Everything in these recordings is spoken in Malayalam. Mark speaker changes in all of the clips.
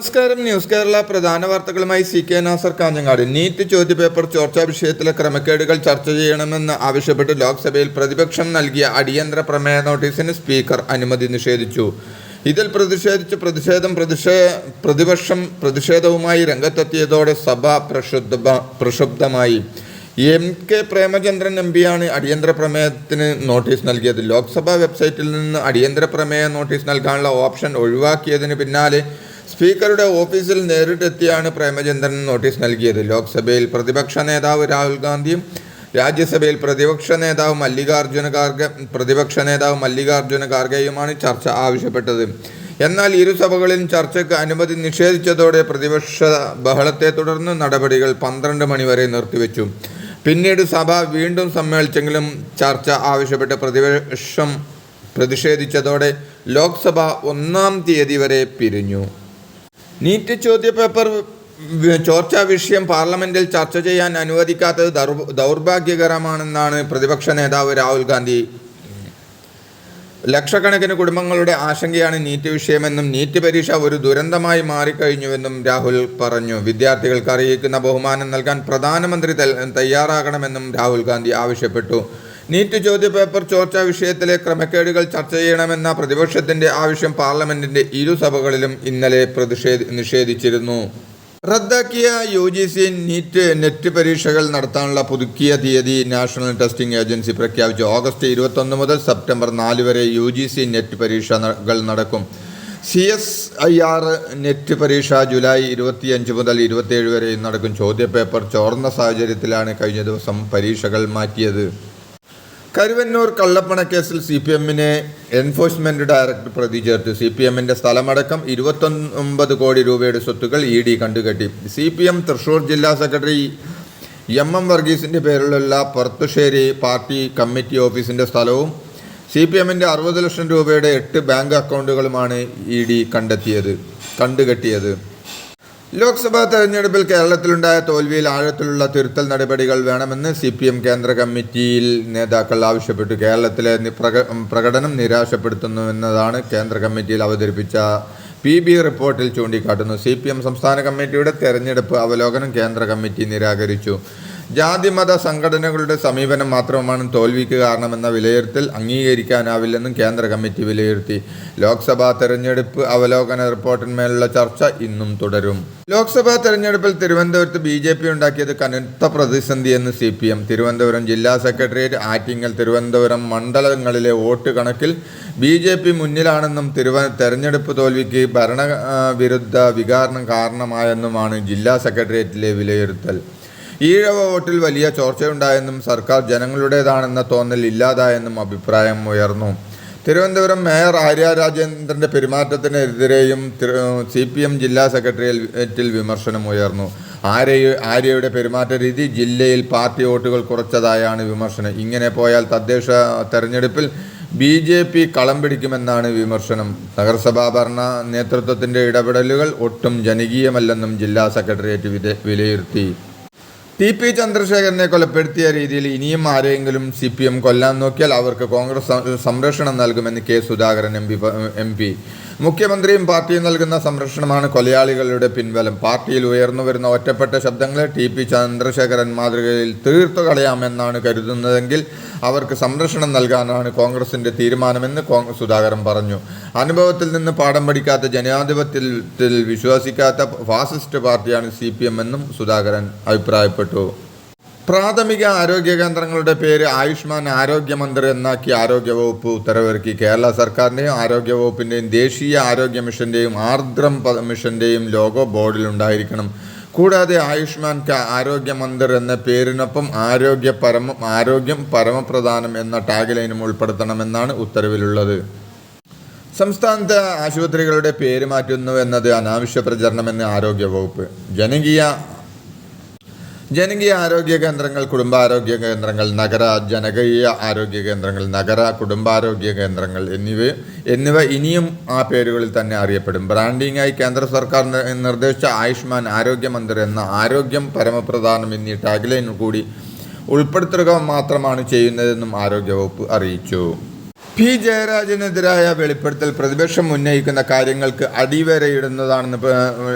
Speaker 1: നമസ്കാരം. ന്യൂസ് കേരള പ്രധാന വാർത്തകളുമായി C K Nasar Kanhangad. NEET ചോദ്യപേപ്പർ ചോർച്ചാ വിഷയത്തിലെ ക്രമക്കേടുകൾ ചർച്ച ചെയ്യണമെന്ന് ആവശ്യപ്പെട്ട് ലോക്സഭയിൽ പ്രതിപക്ഷം നൽകിയ അടിയന്തര പ്രമേയ നോട്ടീസിന് സ്പീക്കർ അനുമതി നിഷേധിച്ചു. ഇതിൽ പ്രതിഷേധിച്ച് പ്രതിഷേധം പ്രതിഷേ പ്രതിപക്ഷം പ്രതിഷേധവുമായി രംഗത്തെത്തിയതോടെ സഭ പ്രക്ഷുബ്ധ പ്രക്ഷുബ്ധമായി. എം കെ പ്രേമചന്ദ്രൻ എം പിയാണ് അടിയന്തര പ്രമേയത്തിന് നോട്ടീസ് നൽകിയത്. ലോക്സഭാ വെബ്സൈറ്റിൽ നിന്ന് അടിയന്തര പ്രമേയ നോട്ടീസ് നൽകാനുള്ള ഓപ്ഷൻ ഒഴിവാക്കിയതിന് പിന്നാലെ സ്പീക്കറുടെ ഓഫീസിൽ നേരിട്ടെത്തിയാണ് പ്രേമചന്ദ്രൻ നോട്ടീസ് നൽകിയത്. ലോക്സഭയിൽ പ്രതിപക്ഷ നേതാവ് രാഹുൽ ഗാന്ധിയും രാജ്യസഭയിൽ പ്രതിപക്ഷ നേതാവ് മല്ലികാർജുന ഖാർഗെ പ്രതിപക്ഷ നേതാവ് മല്ലികാർജുന ഖാർഗെയുമാണ് ചർച്ച ആവശ്യപ്പെട്ടത്. എന്നാൽ ഇരുസഭകളിലും ചർച്ചയ്ക്ക് അനുമതി നിഷേധിച്ചതോടെ പ്രതിപക്ഷ ബഹളത്തെ തുടർന്ന് നടപടികൾ പന്ത്രണ്ട് മണിവരെ നിർത്തിവെച്ചു. പിന്നീട് സഭ വീണ്ടും സമ്മേളിച്ചെങ്കിലും ചർച്ച ആവശ്യപ്പെട്ട് പ്രതിപക്ഷം പ്രതിഷേധിച്ചതോടെ ലോക്സഭ ഒന്നാം തീയതി വരെ പിരിഞ്ഞു. നീറ്റ് ചോദ്യ പേപ്പർ ചോർച്ചാ വിഷയം പാർലമെന്റിൽ ചർച്ച ചെയ്യാൻ അനുവദിക്കാത്തത് ദൗർഭാഗ്യകരമാണെന്നാണ് പ്രതിപക്ഷ നേതാവ് രാഹുൽ ഗാന്ധി. ലക്ഷക്കണക്കിന് കുടുംബങ്ങളുടെ ആശങ്കയാണ് നീറ്റ് വിഷയമെന്നും നീറ്റ് പരീക്ഷ ഒരു ദുരന്തമായി മാറിക്കഴിഞ്ഞുവെന്നും രാഹുൽ പറഞ്ഞു. വിദ്യാർത്ഥികൾക്ക് അറിയിക്കുന്ന ബഹുമാനം നൽകാൻ പ്രധാനമന്ത്രി തയ്യാറാകണമെന്നും രാഹുൽ ഗാന്ധി ആവശ്യപ്പെട്ടു. നീറ്റ് ചോദ്യപേപ്പർ ചോർച്ചാ വിഷയത്തിലെ ക്രമക്കേടുകൾ ചർച്ച ചെയ്യണമെന്ന പ്രതിപക്ഷത്തിന്റെ ആവശ്യം പാർലമെന്റിന്റെ ഇരു സഭകളിലും ഇന്നലെ പ്രതിഷേധ നിഷേധിച്ചിരുന്നു. റദ്ദാക്കിയ U G C NEET NET പരീക്ഷകൾ നടത്താനുള്ള പുതുക്കിയ തീയതി നാഷണൽ ടെസ്റ്റിംഗ് ഏജൻസി പ്രഖ്യാപിച്ചു. ഓഗസ്റ്റ് ഇരുപത്തൊന്ന് മുതൽ സെപ്റ്റംബർ നാല് വരെ യു ജി സി നെറ്റ് പരീക്ഷകൾ നടക്കും. C S I R NET പരീക്ഷ ജൂലൈ ഇരുപത്തിയഞ്ച് മുതൽ ഇരുപത്തിയേഴ് വരെ നടക്കും. ചോദ്യപേപ്പർ ചോർന്ന സാഹചര്യത്തിലാണ് കഴിഞ്ഞ ദിവസം പരീക്ഷകൾ മാറ്റിയത്. കരുവന്നൂർ കള്ളപ്പണക്കേസിൽ സി പി എമ്മിനെ എൻഫോഴ്സ്മെന്റ് ഡയറക്ടർ പ്രതി ചേർത്തു. സി പി എമ്മിന്റെ സ്ഥലമടക്കം ഇരുപത്തൊൻപത് കോടി രൂപയുടെ സ്വത്തുക്കൾ ഇ ഡി കണ്ടുകെട്ടി. സി പി എം തൃശൂർ ജില്ലാ സെക്രട്ടറി എം എം വർഗീസിന്റെ പേരിലുള്ള പുറത്തുശ്ശേരി പാർട്ടി കമ്മിറ്റി ഓഫീസിന്റെ സ്ഥലവും സി പി എമ്മിന്റെ അറുപത് ലക്ഷം രൂപയുടെ എട്ട് ബാങ്ക് അക്കൗണ്ടുകളുമാണ് ഇ ഡി കണ്ടെത്തിയത് കണ്ടുകെട്ടിയത്. ലോക്സഭാ തെരഞ്ഞെടുപ്പിൽ കേരളത്തിലുണ്ടായ തോൽവിയിൽ ആഴത്തിലുള്ള തിരുത്തൽ നടപടികൾ വേണമെന്ന് സി പി എം കേന്ദ്ര കമ്മിറ്റിയിൽ നേതാക്കൾ ആവശ്യപ്പെട്ടു. കേരളത്തിലെ പ്രകടനം നിരാശപ്പെടുത്തുന്നുവെന്നതാണ് കേന്ദ്ര കമ്മിറ്റിയിൽ അവതരിപ്പിച്ച പി ബി റിപ്പോർട്ടിൽ ചൂണ്ടിക്കാട്ടുന്നു. സി പി എം സംസ്ഥാന കമ്മിറ്റിയുടെ തെരഞ്ഞെടുപ്പ് അവലോകനം കേന്ദ്ര കമ്മിറ്റി നിരാകരിച്ചു. ജാതിമത സംഘടനകളുടെ സമീപനം മാത്രമാണ് തോൽവിക്ക് കാരണമെന്ന വിലയിരുത്തൽ അംഗീകരിക്കാനാവില്ലെന്നും കേന്ദ്ര കമ്മിറ്റി വിലയിരുത്തി. ലോക്സഭാ തെരഞ്ഞെടുപ്പ് അവലോകന റിപ്പോർട്ടിന്മേലുള്ള ചർച്ച ഇന്നും തുടരും. ലോക്സഭാ തെരഞ്ഞെടുപ്പിൽ തിരുവനന്തപുരത്ത് ബി ജെ പി ഉണ്ടാക്കിയത് കനത്ത പ്രതിസന്ധിയെന്ന് സി പി എം. തിരുവനന്തപുരം ജില്ലാ സെക്രട്ടേറിയറ്റ് ആറ്റിങ്ങൽ തിരുവനന്തപുരം മണ്ഡലങ്ങളിലെ വോട്ട് കണക്കിൽ ബി ജെ പി മുന്നിലാണെന്നും തിരുവ തെരഞ്ഞെടുപ്പ് തോൽവിക്ക് ഭരണവിരുദ്ധ വികാരണം കാരണമായെന്നുമാണ് ജില്ലാ സെക്രട്ടേറിയറ്റിലെ വിലയിരുത്തൽ. ഈഴവ വോട്ടിൽ വലിയ ചോർച്ചയുണ്ടായെന്നും സർക്കാർ ജനങ്ങളുടേതാണെന്ന തോന്നൽ ഇല്ലാതായെന്നും അഭിപ്രായം ഉയർന്നു. തിരുവനന്തപുരം മേയർ ആര്യ രാജേന്ദ്രന്റെ പെരുമാറ്റത്തിനെതിരെയും സി പി എം ജില്ലാ സെക്രട്ടേറിയറ്റിൽ വിമർശനം ഉയർന്നു. ആര്യ ആര്യയുടെ പെരുമാറ്റ രീതി ജില്ലയിൽ പാർട്ടി വോട്ടുകൾ കുറച്ചതായാണ് വിമർശനം. ഇങ്ങനെ പോയാൽ തദ്ദേശ തെരഞ്ഞെടുപ്പിൽ ബി ജെ പി കളം പിടിക്കുമെന്നാണ് വിമർശനം. നഗരസഭാ ഭരണ നേതൃത്വത്തിന്റെ ഇടപെടലുകൾ ഒട്ടും ജനകീയമല്ലെന്നും ജില്ലാ സെക്രട്ടേറിയറ്റ് വിലയിരുത്തി. ടി പി ചന്ദ്രശേഖരനെ കൊലപ്പെടുത്തിയ രീതിയിൽ ഇനിയും ആരെയെങ്കിലും സി പി എം കൊല്ലാൻ നോക്കിയാൽ അവർക്ക് കോൺഗ്രസ് സംരക്ഷണം നൽകുമെന്ന് K Sudhakaran M P M P. മുഖ്യമന്ത്രിയും പാർട്ടിയും നൽകുന്ന സംരക്ഷണമാണ് കൊലയാളികളുടെ പിൻബലം. പാർട്ടിയിൽ ഉയർന്നു വരുന്ന ഒറ്റപ്പെട്ട ശബ്ദങ്ങളെ ടി പി ചന്ദ്രശേഖരൻ മാതൃകയിൽ തീർത്തു കളയാമെന്നാണ് കരുതുന്നതെങ്കിൽ അവർക്ക് സംരക്ഷണം നൽകാനാണ് കോൺഗ്രസിന്റെ തീരുമാനമെന്ന് കോൺഗ്രസ് സുധാകരൻ പറഞ്ഞു. അനുഭവത്തിൽ നിന്ന് പാഠം പഠിക്കാത്ത ജനാധിപത്യത്തിൽ വിശ്വസിക്കാത്ത ഫാസിസ്റ്റ് പാർട്ടിയാണ് സി എന്നും സുധാകരൻ അഭിപ്രായപ്പെട്ടു. പ്രാഥമിക ആരോഗ്യ കേന്ദ്രങ്ങളുടെ പേര് ആയുഷ്മാൻ ആരോഗ്യ ആരോഗ്യമന്ത്രി എന്നാക്കി ആരോഗ്യവകുപ്പ് ഉത്തരവിറക്കി. കേരള സർക്കാരിന്റെയും ആരോഗ്യവകുപ്പിന്റെയും ദേശീയ ആരോഗ്യ മിഷന്റെയും ആർദ്രം മിഷന്റെയും ലോഗോ ബോർഡിലുണ്ടായിരിക്കണം കൂടാതെ ആയുഷ്മാൻ ആരോഗ്യ മന്ദിർ എന്ന പേരിനൊപ്പം ആരോഗ്യ പരമ ആരോഗ്യം പരമപ്രധാനം എന്ന ടാഗ് ലൈനും ഉൾപ്പെടുത്തണമെന്നാണ് ഉത്തരവിലുള്ളത്. സംസ്ഥാനത്തെ ആശുപത്രികളുടെ പേര് മാറ്റുന്നു എന്നത് അനാവശ്യ പ്രചരണമെന്ന് ആരോഗ്യവകുപ്പ് ജനകീയ ജനകീയ ആരോഗ്യ കേന്ദ്രങ്ങൾ കുടുംബാരോഗ്യ കേന്ദ്രങ്ങൾ നഗര ജനകീയ ആരോഗ്യ കേന്ദ്രങ്ങൾ നഗര കുടുംബാരോഗ്യ കേന്ദ്രങ്ങൾ എന്നിവ എന്നിവ ഇനിയും ആ പേരുകളിൽ തന്നെ അറിയപ്പെടും. ബ്രാൻഡിംഗായി കേന്ദ്ര സർക്കാർ നിർദ്ദേശിച്ച ആയുഷ്മാൻ ആരോഗ്യ മന്ദിർ എന്ന ആരോഗ്യം പരമപ്രധാനം എന്നീ ടാഗ്ലൈൻ കൂടി ഉൾപ്പെടുത്തുക മാത്രമാണ് ചെയ്യുന്നതെന്നും ആരോഗ്യവകുപ്പ് അറിയിച്ചു. പി ജയരാജനെതിരായ വെളിപ്പെടുത്തൽ പ്രതിപക്ഷം ഉന്നയിക്കുന്ന കാര്യങ്ങൾക്ക് അടിവരയിടുന്നതാണെന്ന്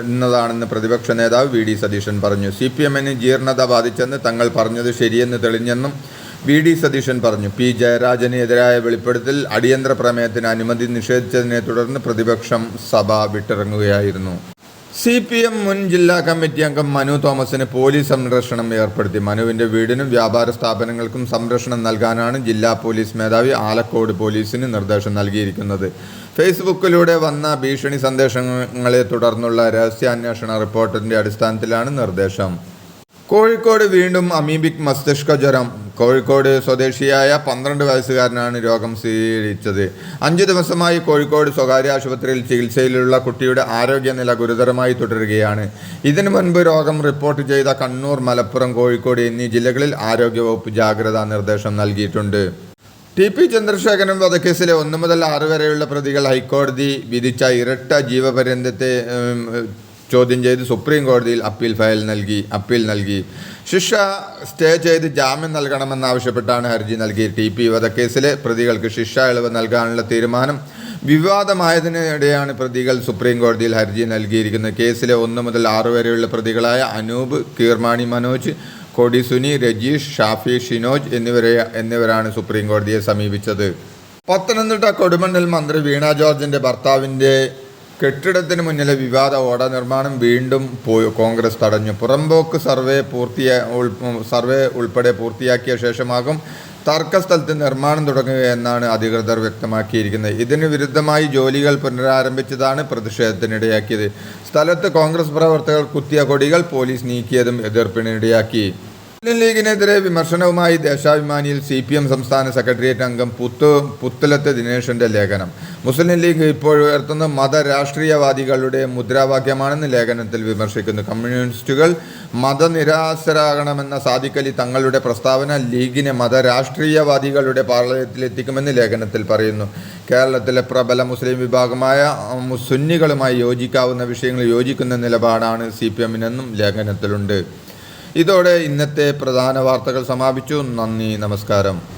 Speaker 1: ഇന്നതാണെന്ന് പ്രതിപക്ഷ നേതാവ് വി ഡി സതീശൻ പറഞ്ഞു. സി പി എമ്മിന് ജീർണത ബാധിച്ചെന്ന് തങ്ങൾ പറഞ്ഞത് ശരിയെന്ന് തെളിഞ്ഞെന്നും വി ഡി സതീശൻ പറഞ്ഞു. പി ജയരാജനെതിരായ വെളിപ്പെടുത്തൽ അടിയന്തര പ്രമേയത്തിന് അനുമതി നിഷേധിച്ചതിനെ തുടർന്ന് പ്രതിപക്ഷം സഭ വിട്ടിറങ്ങുകയായിരുന്നു. സി പി എം മുൻ ജില്ലാ കമ്മിറ്റി അംഗം മനു തോമസിന് പോലീസ് സംരക്ഷണം ഏർപ്പെടുത്തി. മനുവിന്റെ വീടിനും വ്യാപാര സ്ഥാപനങ്ങൾക്കും സംരക്ഷണം നൽകാനാണ് ജില്ലാ പോലീസ് മേധാവി ആലക്കോട് പോലീസിന് നിർദ്ദേശം നൽകിയിരിക്കുന്നത്. ഫേസ്ബുക്കിലൂടെ വന്ന ഭീഷണി സന്ദേശങ്ങളെ തുടർന്നുള്ള രഹസ്യാന്വേഷണ റിപ്പോർട്ടിന്റെ അടിസ്ഥാനത്തിലാണ് നിർദ്ദേശം. കോഴിക്കോട് വീണ്ടും അമീബിക് മസ്തിഷ്ക ജ്വരം. കോഴിക്കോട് സ്വദേശിയായ പന്ത്രണ്ട് വയസ്സുകാരനാണ് രോഗം സ്ഥിരീകരിച്ചത്. അഞ്ചു ദിവസമായി കോഴിക്കോട് സ്വകാര്യ ആശുപത്രിയിൽ ചികിത്സയിലുള്ള കുട്ടിയുടെ ആരോഗ്യനില ഗുരുതരമായി തുടരുകയാണ്. ഇതിനു മുൻപ് രോഗം റിപ്പോർട്ട് ചെയ്ത കണ്ണൂർ മലപ്പുറം കോഴിക്കോട് എന്നീ ജില്ലകളിൽ ആരോഗ്യവകുപ്പ് ജാഗ്രതാ നിർദ്ദേശം നൽകിയിട്ടുണ്ട്. ടി പി ചന്ദ്രശേഖരൻ വധക്കേസിലെ ഒന്ന് മുതൽ ആറ് വരെയുള്ള പ്രതികൾ ഹൈക്കോടതി വിധിച്ച ഇരട്ട ജീവപര്യന്തത്തെ ചോദ്യം ചെയ്ത് സുപ്രീം കോടതിയിൽ അപ്പീൽ ഫയൽ നൽകി അപ്പീൽ നൽകി. ശിക്ഷ സ്റ്റേ ചെയ്ത് ജാമ്യം നൽകണമെന്നാവശ്യപ്പെട്ടാണ് ഹർജി നൽകി ടി പി വധക്കേസിലെ പ്രതികൾക്ക് ശിക്ഷ ഇളവ് നൽകാനുള്ള തീരുമാനം വിവാദമായതിനിടെയാണ് പ്രതികൾ സുപ്രീം കോടതിയിൽ ഹർജി നൽകിയിരിക്കുന്നത്. കേസിലെ ഒന്ന് മുതൽ ആറ് വരെയുള്ള പ്രതികളായ അനൂപ് കീർമാണി മനോജ് കൊടി സുനി രജീഷ് ഷാഫി ഷിനോജ് എന്നിവരെ എന്നിവരാണ് സുപ്രീം കോടതിയെ സമീപിച്ചത്. പത്തനംതിട്ട കൊടുമണ്ണിൽ മന്ത്രി വീണ ജോർജിന്റെ ഭർത്താവിന്റെ കെട്ടിടത്തിന് മുന്നിലെ വിവാദ ഓട നിർമ്മാണം വീണ്ടും പോയി. കോൺഗ്രസ് തടഞ്ഞു. പുറമ്പോക്ക് സർവേ പൂർത്തിയാ സർവേ ഉൾപ്പെടെ പൂർത്തിയാക്കിയ ശേഷമാകും തർക്കസ്ഥലത്ത് നിർമ്മാണം തുടങ്ങുക എന്നാണ് അധികൃതർ വ്യക്തമാക്കിയിരിക്കുന്നത്. ഇതിന് വിരുദ്ധമായി ജോലികൾ പുനരാരംഭിച്ചതാണ് പ്രതിഷേധത്തിനിടയാക്കിയത്. സ്ഥലത്ത് കോൺഗ്രസ് പ്രവർത്തകർ കുത്തിയ കൊടികൾ പോലീസ് നീക്കിയതും എതിർപ്പിനിടയാക്കി. മുസ്ലിം ലീഗിനെതിരെ വിമർശനവുമായി ദേശാഭിമാനിയിൽ സി പി എം സംസ്ഥാന സെക്രട്ടേറിയറ്റ് അംഗം പുത്തു പുത്തലത്ത് ദിനേശന്റെ ലേഖനം. മുസ്ലിം ലീഗ് ഇപ്പോൾ ഉയർത്തുന്ന മതരാഷ്ട്രീയവാദികളുടെ മുദ്രാവാക്യമാണെന്ന് ലേഖനത്തിൽ വിമർശിക്കുന്നു. കമ്മ്യൂണിസ്റ്റുകൾ മതനിരാസരാകണമെന്ന സാദിഖലി തങ്ങളുടെ പ്രസ്താവന ലീഗിനെ മതരാഷ്ട്രീയവാദികളുടെ പാളയത്തിലെത്തിക്കുമെന്ന് ലേഖനത്തിൽ പറയുന്നു. കേരളത്തിലെ പ്രബല മുസ്ലിം വിഭാഗമായ സുന്നികളുമായി യോജിക്കാവുന്ന വിഷയങ്ങൾ യോജിക്കുന്ന നിലപാടാണ് സി പി എമ്മിനെന്നും ലേഖനത്തിലുണ്ട്. ഇതോടെ ഇന്നത്തെ പ്രധാന വാർത്തകൾ സമാപിച്ചു. നന്ദി നമസ്കാരം.